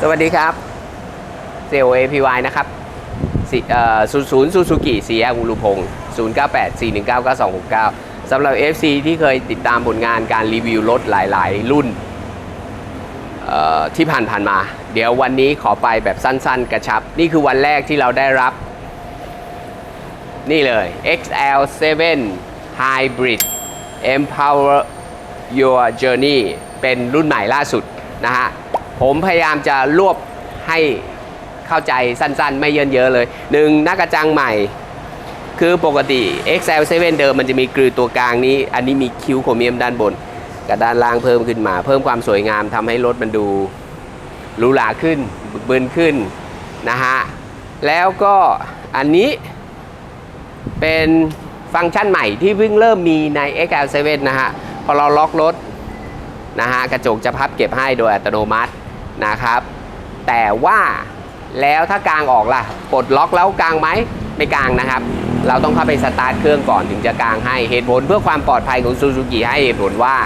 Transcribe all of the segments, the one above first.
สวัสดีครับเซล APY นะครับสิเอ่อศูนย์ศูนย์ซูซูกิสีแยกอุรุพงศ์098 419 9269สำหรับ FC ที่เคยติดตามผลงานการรีวิวรถหลาย ๆ รุ่นเอ่อที่ผ่านๆมา เดี๋ยววันนี้ขอไปแบบสั้น ๆ กระชับ นี่คือวันแรกที่เราได้รับ นี่เลย XL7 Hybrid Empower Your Journey เป็นรุ่นใหม่ล่าสุดนะฮะ ผมพยายามจะรวบให้เข้าใจสั้นๆ ไม่เยินเยอะเลยหนึ่งหน้ากระจังใหม่ คือปกติ XL7 เดิมมันจะมีกรือตัวกลางนี้ อันนี้มีคิ้วโครเมียมด้านบนกับด้านล่างเพิ่มขึ้นมา เพิ่มความสวยงามทำให้รถมันดูหรูหราขึ้นบึกบึนขึ้นนะฮะแล้วก็อันนี้เป็นฟังก์ชันใหม่ที่เพิ่งเริ่มมีใน XL7 นะฮะ พอเราล็อกรถนะฮะ กระจกจะพับเก็บให้โดยอัตโนมัติ นะครับ แต่ว่าแล้วถ้ากลางออกล่ะปลดล็อกแล้วกลางไหมไม่กลางนะครับ เราต้องเข้าไปสตาร์ทเครื่องก่อนถึงจะกลางให้เหตุผลเพื่อความปลอดภัยของซูซูกิให้เหตุผลว่า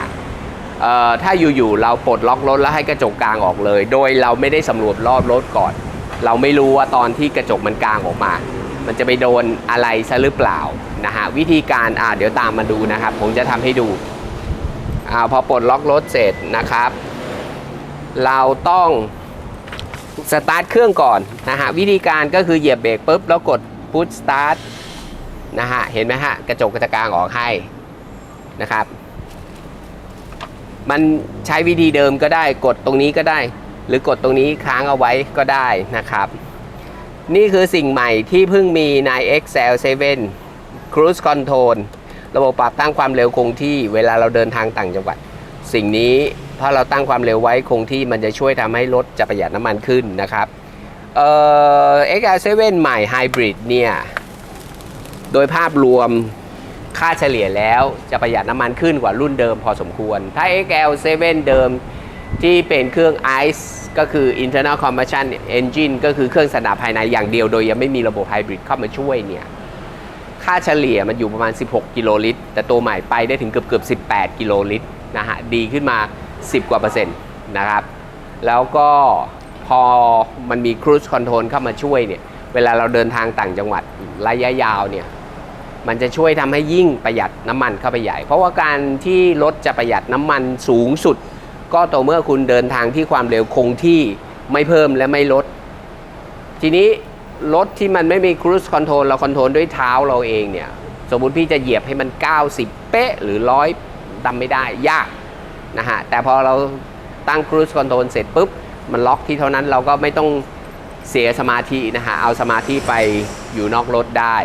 ถ้าอยู่ๆเราปลดล็อกรถแล้วให้กระจกกลางออกเลย โดยเราไม่ได้สำรวจรอบรถก่อน เราไม่รู้ว่าตอนที่กระจกมันกลางออกมา มันจะไปโดนอะไรซะหรือเปล่านะฮะวิธีการอ่าเดี๋ยวตามมาดูนะครับ ผมจะทำให้ดูอ่าพอปลดล็อกรถเสร็จนะครับ เราต้องสตาร์ทเครื่องก่อนนะฮะวิธีการก็คือเหยียบเบรกปุ๊บแล้วกดพุชสตาร์ทนะฮะเห็นไหมฮะกระจกกระจกางออกให้นะครับ มันใช้วิธีเดิมก็ได้กดตรงนี้ก็ได้ หรือกดตรงนี้ค้างเอาไว้ก็ได้นะครับ นี่คือสิ่งใหม่ที่เพิ่งมีใน Xcell 7 Cruise Control ระบบปรับตั้งความเร็วคงที่เวลาเราเดินทางต่างจังหวัด สิ่งนี้ ถ้าเราตั้งความเร็วไว้คงที่มันจะช่วยทำให้รถจะประหยัดน้ำมันขึ้นนะครับ เอ่อ XL7 ใหม่ Hybrid เนี่ย โดยภาพรวมค่าเฉลี่ยแล้วจะประหยัดน้ำมันขึ้นกว่ารุ่นเดิมพอสมควร ถ้า XL7 เดิมที่เป็นเครื่อง ICE ก็คือ internal combustion engine ก็คือเครื่องสนดาภายในอย่างเดียวโดยยังไม่มีระบบไฮบริดเข้ามาช่วยเนี่ย ค่าเฉลี่ยมันอยู่ประมาณ 16 กิโลลิตร แต่ตัวใหม่ไปได้ถึงเกือบเกือบ 18 กิโลลิตรนะฮะ ดีขึ้นมา 10 กว่าเปอร์เซ็นต์นะครับ แล้วก็พอมันมี cruise control เข้ามาช่วยเนี่ยเวลาเราเดินทางต่างจังหวัดระยะยาวเนี่ยมันจะช่วยทำให้ยิ่งประหยัดน้ำมันเข้าไปใหญ่ เพราะว่าการที่รถจะประหยัดน้ำมันสูงสุด ก็ต่อเมื่อคุณเดินทางที่ความเร็วคงที่ไม่เพิ่มและไม่ลด ทีนี้รถที่มันไม่มี cruise control เราคอนโทรลด้วยเท้าเราเองเนี่ย สมมุติพี่จะเหยียบให้มัน 90 เป๊ะหรือร้อยดำไม่ได้ยาก นะฮะแต่พอเราตั้ง cruise control เสร็จปุ๊บ มันล็อกที่เท่านั้นเราก็ไม่ต้องเสียสมาธินะฮะเอาสมาธิไปอยู่นอกรถได้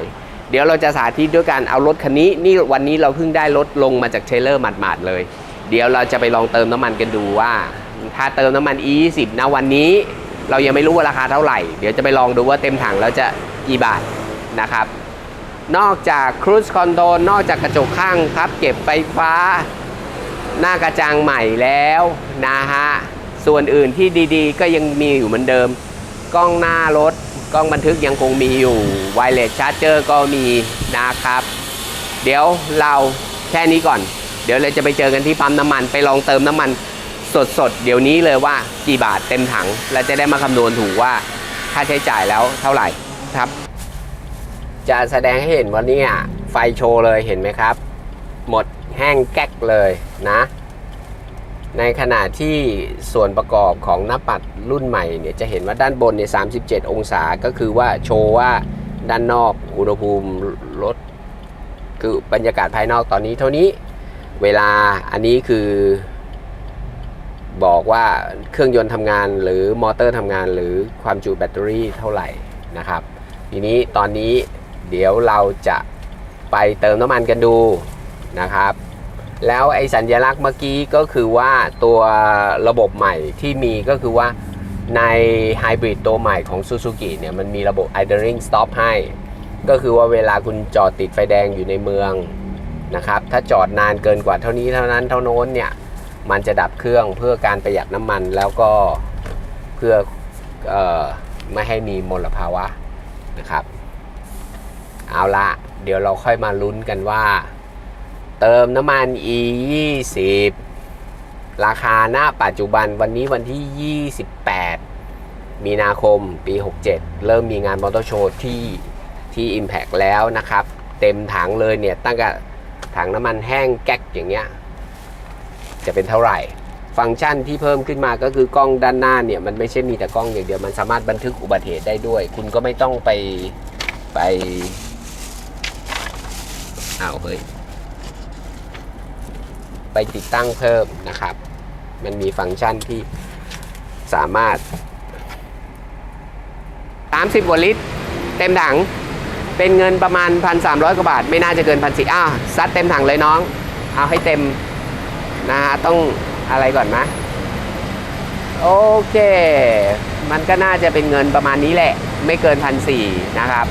เดี๋ยวเราจะสาธิตด้วยการเอารถคันนี้นี่วันนี้เราเพิ่งได้รถลงมาจากเทรลเลอร์หมาดๆเลย เดี๋ยวเราจะไปลองเติมน้ำมันกันดูว่า ถ้าเติมน้ำมัน E20 นะวันนี้ เรายังไม่รู้ว่าราคาเท่าไหร่ เดี๋ยวจะไปลองดูว่าเต็มถังแล้วจะกี่บาทนะครับนอกจาก Cruise Control นอกจากกระจกข้างพับเก็บไฟฟ้า หน้ากระจังใหม่แล้วนะฮะ ส่วนอื่นที่ดีๆ ก็ยังมีอยู่เหมือนเดิม กล้องหน้ารถ กล้องบันทึกยังคงมีอยู่ Wireless Charger ก็มีนะครับ เดี๋ยวเราแค่นี้ก่อน เดี๋ยวเราจะไปเจอกันที่ปั๊มน้ำมันไปลองเติมน้ำมันสดๆ เดี๋ยวนี้เลยว่ากี่บาทเต็มถัง เราจะได้มาคำนวณถูกว่าค่าใช้จ่ายแล้วเท่าไหร่ครับ จะแสดงให้เห็นว่านี่ไฟโชว์เลยเห็นไหมครับ หมด แห้งแก๊กเลยนะ ในขณะที่ส่วนประกอบของหน้าปัดรุ่นใหม่เนี่ยจะเห็นว่าด้านบนเนี่ย37 องศาก็คือว่าโชว์ว่าด้านนอกอุณหภูมิลดคือบรรยากาศภายนอกตอนนี้เท่านี้เวลาอันนี้คือบอกว่าเครื่องยนต์ทำงานหรือมอเตอร์ทำงานหรือความจุแบตเตอรี่เท่าไหร่นะครับ ทีนี้ตอนนี้เดี๋ยวเราจะไปเติมน้ำมันกันดูนะครับ แล้วไอ้สัญลักษณ์เมื่อกี้ก็คือว่าตัวระบบใหม่ที่มีก็คือว่าในไฮบริดตัวใหม่ของ Suzuki เนี่ยมันมีระบบ idling stop ให้ ก็คือว่าเวลาคุณจอดติดไฟแดงอยู่ในเมืองนะครับ ถ้าจอดนานเกินกว่าเท่านี้เท่านั้นเท่าโน้นเนี่ย มันจะดับเครื่องเพื่อการประหยัดน้ำมันแล้วก็เพื่อออไม่ให้มีมลภาวะนะครับ เอาละเดี๋ยวเราค่อยมาลุ้นกันว่า เติมน้ำมัน e 2 0ราคาหน้าปัจจุบันวันนี้วันที่ 28 มีนาคมปี 67 เริ่มมีงานมอเตอร์โชว์ที่ที่ Impact แล้วนะครับ เต็มถังเลยเนี่ย ตั้งแต่ถังน้ำมันแห้งแก๊กอย่างเงี้ย จะเป็นเท่าไหร่ ฟังก์ชันที่เพิ่มขึ้นมาก็คือกล้องด้านหน้าเนี่ย มันไม่ใช่มีแต่กล้องอย่างเดียว มันสามารถบันทึกอุบัติเหตุได้ด้วย คุณก็ไม่ต้องไปไปอ้าวเฮ้ย ไปติดตั้งเพิ่มนะครับ มันมีฟังก์ชันที่สามารถ 30กว่าลิตร เต็มถัง เป็นเงินประมาณ 1,300 กว่าบาท ไม่น่าจะเกินพันสี่อ้าวซัดเต็มถังเลยน้อง เอาให้เต็มนะฮะต้องอะไรก่อนนะ โอเค มันก็น่าจะเป็นเงินประมาณนี้แหละ ไม่เกินพันสี่นะครับ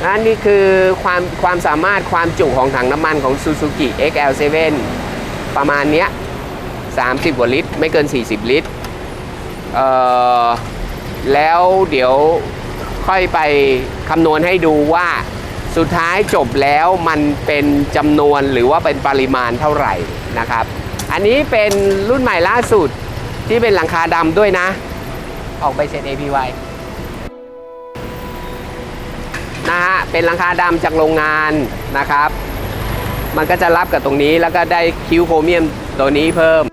และนี่คือความความสามารถความจุของถังน้ำมันของ Suzuki XL7 ประมาณเนี้ย 30กว่าลิตร ไม่เกิน 40 ลิตร เอ่อ แล้วเดี๋ยวค่อยไปคำนวณให้ดูว่าสุดท้ายจบแล้วมันเป็นจำนวนหรือว่าเป็นปริมาณเท่าไหร่นะครับ อันนี้เป็นรุ่นใหม่ล่าสุดที่เป็นหลังคาดำด้วยนะ ออกไปเซ็น APY นะฮะเป็นหลังคาดำจากโรงงานนะครับ มันก็จะรับกับตรงนี้แล้วก็ได้คิวโครเมียมตัวนี้เพิ่ม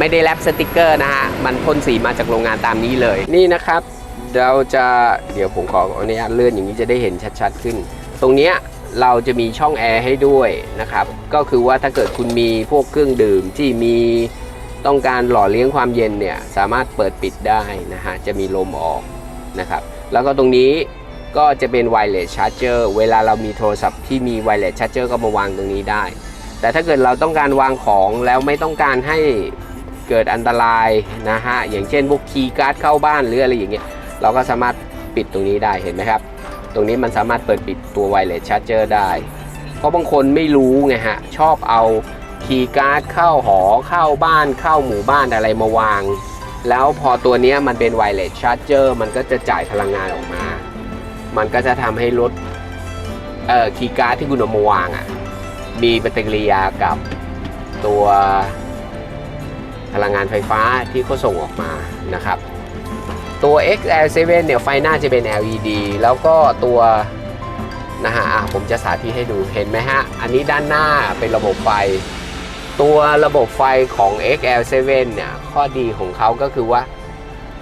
ไม่ได้แรปสติกเกอร์นะฮะ มันพ่นสีมาจากโรงงานตามนี้เลย นี่นะครับ เราจะเดี๋ยวผมขออนุญาตเลื่อนอย่างนี้จะได้เห็นชัดๆขึ้น ตรงเนี้ยเราจะมีช่องแอร์ให้ด้วยนะครับ ก็คือว่าถ้าเกิดคุณมีพวกเครื่องดื่มที่มี ต้องการหล่อเลี้ยงความเย็นเนี่ยสามารถเปิดปิดได้นะฮะจะมีลมออกนะครับแล้วก็ตรงนี้ก็จะเป็นไวเลสชาร์จเจอร์เวลาเรามีโทรศัพท์ที่มีไวเลสชาร์จเจอร์ก็มาวางตรงนี้ได้ แต่ถ้าเกิดเราต้องการวางของแล้วไม่ต้องการให้เกิดอันตรายนะฮะอย่างเช่นพวกคีย์การ์ดเข้าบ้านหรืออะไรอย่างเงี้ยเราก็สามารถปิดตรงนี้ได้เห็นไหมครับ ตรงนี้มันสามารถเปิดปิดตัวไวเลสชาร์จเจอร์ได้ เพราะบางคนไม่รู้ไงฮะชอบเอา คีย์การ์ดเข้าหอเข้าบ้านเข้าหมู่บ้านอะไรมาวาง แล้วพอตัวนี้มันเป็นไวเลสชาร์จเจอร์มันก็จะจ่ายพลังงานออกมา มันก็จะทำให้รถเอ่อคีย์การ์ดที่คุณเอามาวางอะมีปฏิกิริยากับตัวพลังงานไฟฟ้าที่เขาส่งออกมานะครับ ตัว XL7 เนี่ยไฟหน้าจะเป็น LED แล้วก็ตัวนะฮะผมจะสาธิตให้ดูเห็นไหมฮะ อันนี้ด้านหน้าเป็นระบบไฟ ตัวระบบไฟของ XL7 เนี่ยข้อดีของเขาก็คือว่า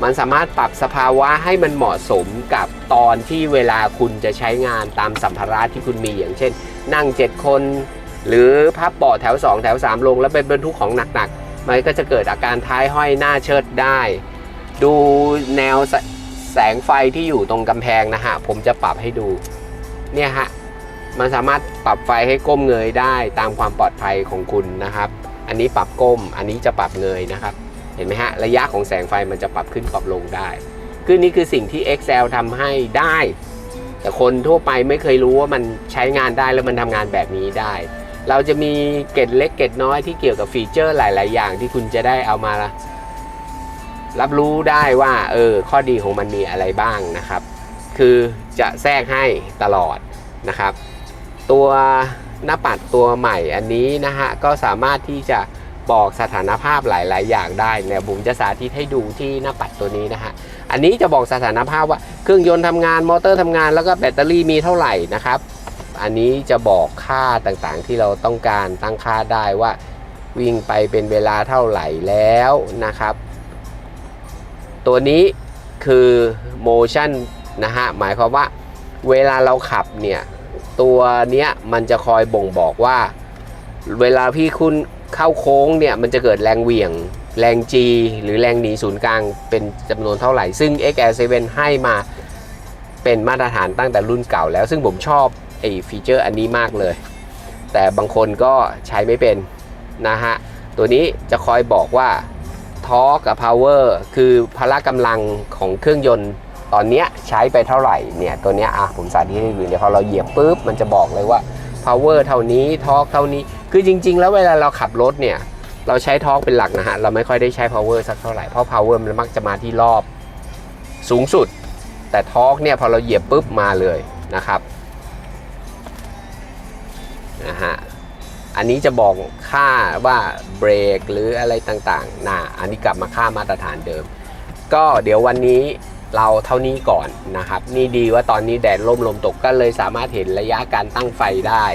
มันสามารถปรับสภาวะให้มันเหมาะสมกับตอนที่เวลาคุณจะใช้งานตามสัมภาระที่คุณมีอย่างเช่น นั่ง 7 คน หรือพับเบาะแถว 2 แถว 3 ลง แล้วเป็นบรรทุกของหนักๆ มันก็จะเกิดอาการท้ายห้อยหน้าเชิดได้ ดูแนวแสแสงไฟที่อยู่ตรงกำแพงนะฮะผมจะปรับให้ดูเนี่ยฮะ มันสามารถปรับไฟให้ก้มเงยได้ตามความปลอดภัยของคุณนะครับ อันนี้ปรับก้ม อันนี้จะปรับเงยนะครับ เห็นไหมฮะ ระยะของแสงไฟมันจะปรับขึ้นปรับลงได้ คือนี่คือสิ่งที่ Excel ทำให้ได้ แต่คนทั่วไปไม่เคยรู้ว่ามันใช้งานได้แล้วมันทำงานแบบนี้ได้ เราจะมีเกร็ดเล็กเกร็ดน้อยที่เกี่ยวกับฟีเจอร์หลาย ๆ อย่างที่คุณจะได้เอามารับรู้ได้ว่าเออข้อดีของมันมีอะไรบ้างนะครับ คือจะแทรกให้ตลอดนะครับ ตัวหน้าปัดตัวใหม่อันนี้นะฮะก็สามารถที่จะบอกสถานภาพหลาย ๆ อย่างได้เนี่ยผมจะสาธิตให้ดูที่หน้าปัดตัวนี้นะฮะอันนี้จะบอกสถานภาพว่าเครื่องยนต์ทำงานมอเตอร์ทำงานแล้วก็แบตเตอรี่มีเท่าไหร่นะครับ อันนี้จะบอกค่าต่างๆ ที่เราต้องการตั้งค่าได้ว่าวิ่งไปเป็นเวลาเท่าไหร่แล้วนะครับ ตัวนี้คือ motion นะฮะหมายความว่าเวลาเราขับเนี่ย ตัวเนี้ยมันจะคอยบ่งบอกว่า เวลาพี่คุณเข้าโค้งเนี่ยมันจะเกิดแรงเหวี่ยง แรง G หรือแรงหนีศูนย์กลางเป็นจำนวนเท่าไหร่ ซึ่ง XL7 ให้มาเป็นมาตรฐานตั้งแต่รุ่นเก่าแล้ว ซึ่งผมชอบไอ้ฟีเจอร์อันนี้มากเลย แต่บางคนก็ใช้ไม่เป็นนะฮะ ตัวนี้จะคอยบอกว่าทอร์กกับพาวเวอร์คือพละกำลังของเครื่องยนต์ ตอนเนี้ยใช้ไปเท่าไหร่เนี่ยตัวเนี้ยอะผมสาธิตให้ดูเดี๋ยวพอเราเหยียบปุ๊บมันจะบอกเลยว่า power เท่านี้ทอร์กเท่านี้ คือจริง ๆ แล้วเวลาเราขับรถเนี่ยเราใช้ทอร์กเป็นหลักนะฮะเราไม่ค่อยได้ใช้ power สักเท่าไหร่เพราะ power มันมักจะมาที่รอบสูงสุด แต่ทอร์กเนี่ยพอเราเหยียบปุ๊บมาเลยนะครับนะฮะอันนี้จะบอกค่าว่าเบรกหรืออะไรต่างๆนะอันนี้กลับมาค่ามาตรฐานเดิม ก็เดี๋ยววันนี้ เราเท่านี้ก่อนนะครับ นี่ดีว่าตอนนี้แดดร่มลมตกก็เลยสามารถเห็นระยะการตั้งไฟได้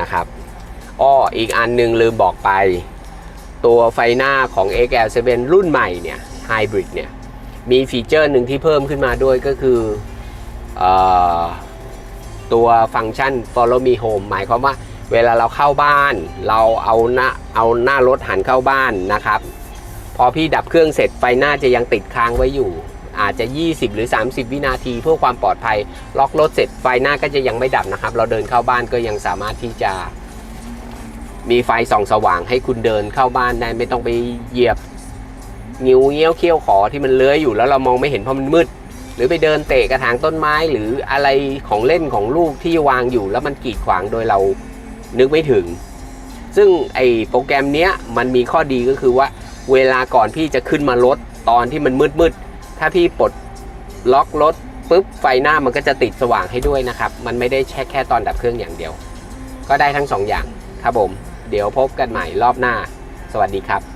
นะครับอ้ออีกอันหนึงลืมบอกไป ตัวไฟหน้าของ XL7 รุ่นใหม่เนี่ยไฮบริดเนี่ยมีฟีเจอร์หนึ่งที่เพิ่มขึ้นมาด้วยก็คือเออตัวฟังก์ชัน follow me home หมายความว่าเวลาเราเข้าบ้าน เราเอาหน้าเอาหน้ารถหันเข้าบ้านนะครับ พอพี่ดับเครื่องเสร็จไฟหน้าจะยังติดค้างไว้อยู่ อาจจะ 20 หรือ 30 วินาที เพื่อความปลอดภัย ล็อกรถเสร็จไฟหน้าก็จะยังไม่ดับนะครับ เราเดินเข้าบ้านก็ยังสามารถที่จะมีไฟส่องสว่างให้คุณเดินเข้าบ้านได้ไม่ต้องไปเหยียบนิ้วเงี้ยวเขี้ยวขอที่มันเลื้อยอยู่แล้วเรามองไม่เห็นเพราะมันมืด หรือไปเดินเตะกระถางต้นไม้หรืออะไรของเล่นของลูกที่วางอยู่ แล้วมันกีดขวางโดยเรานึกไม่ถึง ซึ่งไอ้โปรแกรมเนี้ยมันมีข้อดีก็คือว่า เวลาก่อนพี่จะขึ้นมารถตอนที่มันมืดมืด ถ้าพี่ปลดล็อกรถปุ๊บไฟหน้ามันก็จะติดสว่างให้ด้วยนะครับ มันไม่ได้แค่แค่ตอนดับเครื่องอย่างเดียว ก็ได้ทั้งสองอย่างครับผม เดี๋ยวพบกันใหม่รอบหน้า สวัสดีครับ